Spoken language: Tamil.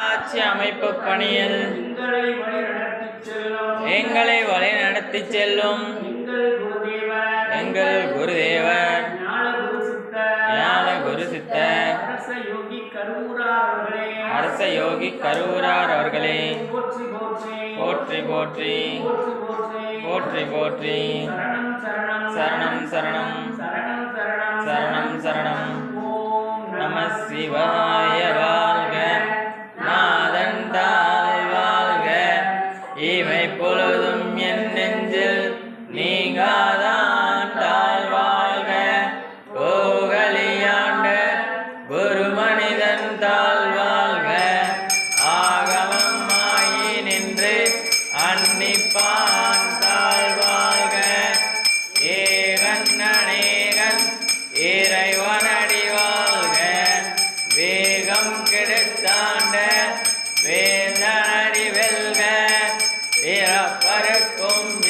ஆட்சி அமைப்பு பணியில் எங்களை வழி நடத்தி செல்லும் எங்கள் குருதேவர் ஞான குரு அரச யோகி கருவூரார் அவர்களே போற்றி போற்றி போற்றி போற்றி சரணம் சரணம் சரணம் சரணம் நம சிவா இவை என் நெஞ்சில் நீங்காதான் தாழ் கோகலியாண்ட குரு மனிதன் தாழ் ஆகமம் ஆகி நின்று அன்னிப்பான் தாழ் ஏகன் அநேகன் இறைவனடி வாழ்க. வேகம் கெடுத்தாண்ட pera para con